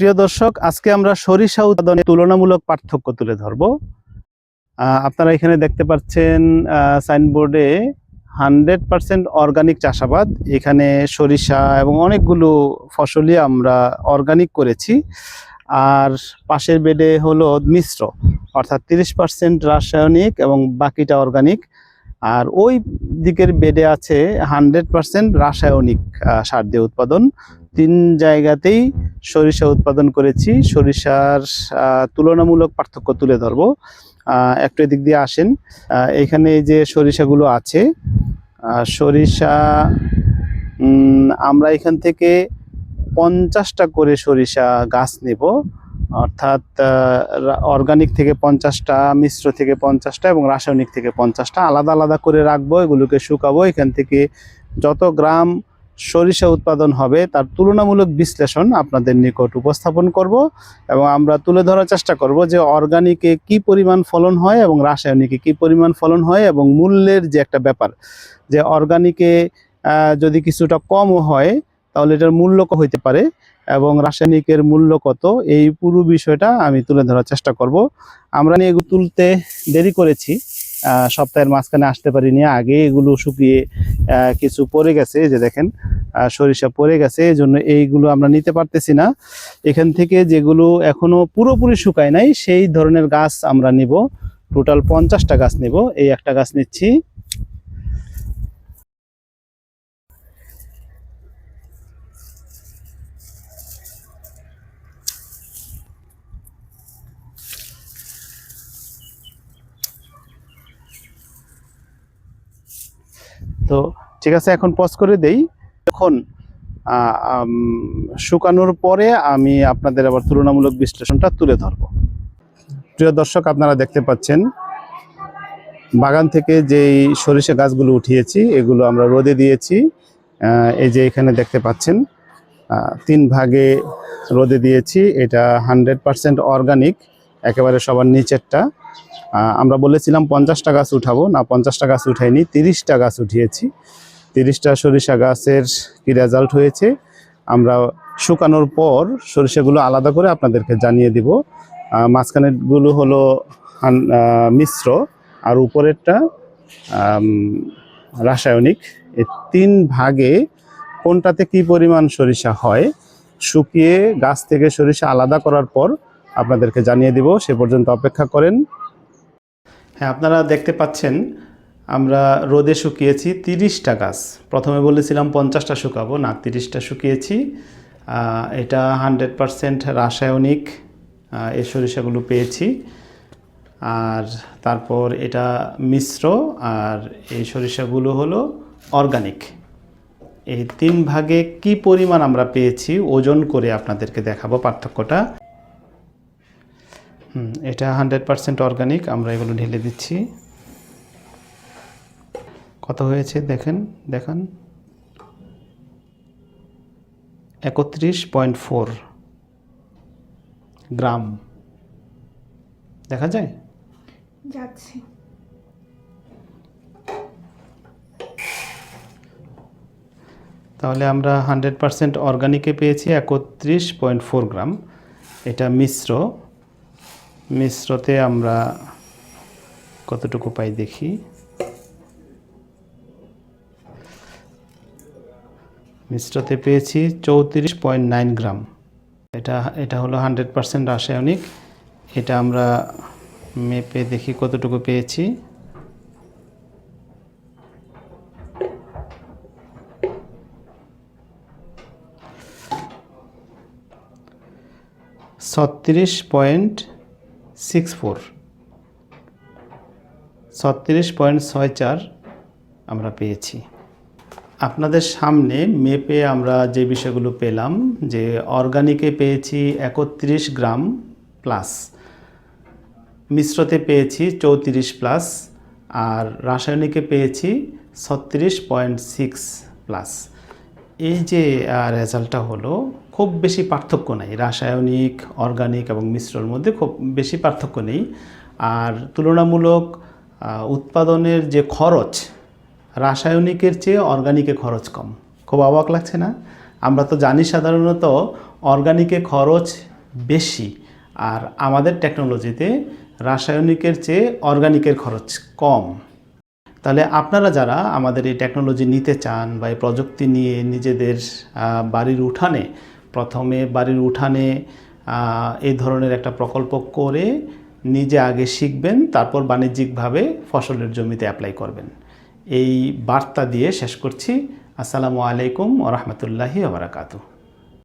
প্রিয় দর্শক, আজকে আমরা সরিষা উৎপাদনে তুলনামূলক পার্থক্য তুলে ধরব। আপনারা এখানে দেখতে পাচ্ছেন সাইনবোর্ডে হান্ড্রেড পার্সেন্ট অর্গানিক চাষাবাদ। এখানে সরিষা এবং অনেকগুলো ফসলই আমরা অর্গানিক করেছি। আর পাশের বেডে হলো মিশ্র, অর্থাৎ তিরিশ পার্সেন্ট রাসায়নিক এবং বাকিটা অর্গানিক। আর ওই দিকের বেডে আছে হান্ড্রেড পার্সেন্ট রাসায়নিক সার দিয়ে উৎপাদন। তিন জায়গাতেই সরিষা উৎপাদন করেছি। সরিষার তুলনামূলক পার্থক্য তুলে ধরবো। একটু এদিক দিয়ে আসেন। এখানে যে সরিষাগুলো আছে সরিষা আমরা এখান থেকে পঞ্চাশটা করে সরিষা গাছ নেব। অর্থাৎ অর্গানিক থেকে পঞ্চাশটা, মিশ্র থেকে পঞ্চাশটা এবং রাসায়নিক থেকে পঞ্চাশটা আলাদা আলাদা করে রাখব, এগুলোকে শুকাবো। এখান থেকে যত গ্রাম সরিষা উৎপাদন হবে, তার তুলনামূলক বিশ্লেষণ আপনাদের নিকট উপস্থাপন করব এবং আমরা তুলে ধরার চেষ্টা করব যে অর্গানিকে কি পরিমাণ ফলন হয় এবং রাসায়নিকে কি পরিমাণ ফলন হয় এবং মূল্যের যে একটা ব্যাপার, যে অর্গানিকে যদি কিছুটা কমও হয় তাহলে এটার মূল্য হইতে পারে এবং রাসায়নিকের মূল্য কত? এই পুরো বিষয়টা আমি তুলে ধরার চেষ্টা করব। আমরা নিয়ে তুলতে দেরি করেছি। সপ্তাহের মাঝখানে আসতে পারিনি। আগে এগুলো শুকিয়ে কিছু পড়ে গেছে যে দেখেন সরিষা পড়ে গেছে এই জন্য এইগুলো আমরা নিতে পারতেছি না। এখান থেকে যেগুলো এখনও পুরোপুরি শুকায় নাই, সেই ধরনের গাছ আমরা নিব। টোটাল পঞ্চাশটা গাছ নিব। এই একটা গাছ নিচ্ছি। তো ঠিক আছে, এখন পজ করে দেই। এখন শুকানোর পরে আমি আপনাদের আবার তুলনামূলক বিশ্লেষণটা তুলে ধরব। প্রিয় দর্শক, আপনারা দেখতে পাচ্ছেন, বাগান থেকে যেই সরিষা গাছগুলো উঠিয়েছি, এগুলো আমরা রোদে দিয়েছি। এই যে এখানে দেখতে পাচ্ছেন তিন ভাগে রোদে দিয়েছি। এটা হান্ড্রেড পার্সেন্ট অর্গানিক একেবারে সবার নিচেরটা। আমরা বলেছিলাম পঞ্চাশটা গাছ উঠাবো। না পঞ্চাশটা গাছ উঠাইনি তিরিশটা গাছ উঠিয়েছি। তিরিশটা সরিষা গাছের কি রেজাল্ট হয়েছে? আমরা শুকানোর পর সরিষাগুলো আলাদা করে আপনাদেরকে জানিয়ে দিব। মাঝখানেরগুলো হলো মিশ্র আর উপরেরটা রাসায়নিক। তিন ভাগে কোনটাতে কি পরিমাণ সরিষা হয়? শুকিয়ে গাছ থেকে সরিষা আলাদা করার পর আপনাদেরকে জানিয়ে দিব। সে পর্যন্ত অপেক্ষা করেন। হ্যাঁ আপনারা দেখতে পাচ্ছেন, আমরা রোদে শুকিয়েছি তিরিশটা গাছ। প্রথমে বলেছিলাম পঞ্চাশটা শুকাবো, না, তিরিশটা শুকিয়েছি। এটা হান্ড্রেড পারসেন্ট রাসায়নিক এই সরিষাগুলো পেয়েছি। আর তারপর এটা মিশ্র, আর এই সরিষাগুলো হলো অর্গানিক। এই তিন ভাগে কি পরিমাণ আমরা পেয়েছি, ওজন করে আপনাদেরকে দেখাবো পার্থক্যটা। এটা হান্ড্রেড পারসেন্ট অর্গানিক আমরা এগুলো ঢেলে দিচ্ছি। কত হয়েছে দেখেন দেখান। একত্রিশ পয়েন্ট ফোর গ্রাম। দেখা যায়? যাচ্ছে। তাহলে আমরা হান্ড্রেড পারসেন্ট অর্গানিকে পেয়েছি একত্রিশ পয়েন্ট ফোর গ্রাম। এটা মিশ্র। মিশ্রতে আমরা কতটুকু পাই দেখি। মিশ্রতে পেয়েছি চৌত্রিশ পয়েন্ট নাইন গ্রাম। এটা এটা হলো হান্ড্রেড পার্সেন্ট রাসায়নিক। এটা আমরা মেপে দেখি কতটুকু পেয়েছি। ছত্রিশ পয়েন্ট সিক্স ফোর ছত্রিশ পয়েন্ট ছয় চার আমরা পেয়েছি। আপনাদের সামনে মেপে আমরা যে বিষয়গুলো পেলাম, যে অর্গানিকে পেয়েছি একত্রিশ গ্রাম প্লাস মিশ্রতে পেয়েছি চৌত্রিশ প্লাস আর রাসায়নিকে পেয়েছি ছত্রিশ পয়েন্ট সিক্স প্লাস এই যে রেজাল্টটা হলো, খুব বেশি পার্থক্য নেই। রাসায়নিক, অর্গানিক এবং মিশ্রর মধ্যে খুব বেশি পার্থক্য নেই। আর তুলনামূলক উৎপাদনের যে খরচ, রাসায়নিকের চেয়ে অর্গানিকে খরচ কম। খুব অবাক লাগছে না? আমরা তো জানি সাধারণত অর্গানিকে খরচ বেশি, আর আমাদের টেকনোলজিতে রাসায়নিকের চেয়ে অর্গানিকের খরচ কম। তাহলে আপনারা যারা আমাদের এই টেকনোলজি নিতে চান বা এই প্রযুক্তি নিয়ে নিজেদের বাড়ির উঠানে, প্রথমে বাড়ির উঠানে এই ধরনের একটা প্রকল্প করে নিজে আগে শিখবেন, তারপর বাণিজ্যিকভাবে ফসলের জমিতে অ্যাপ্লাই করবেন। এই বার্তা দিয়ে শেষ করছি। আসসালামু আলাইকুম ওরহমতুল্লাহি ওবরাকাতু